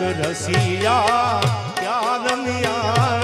રસિયા ક્યાં રમિયા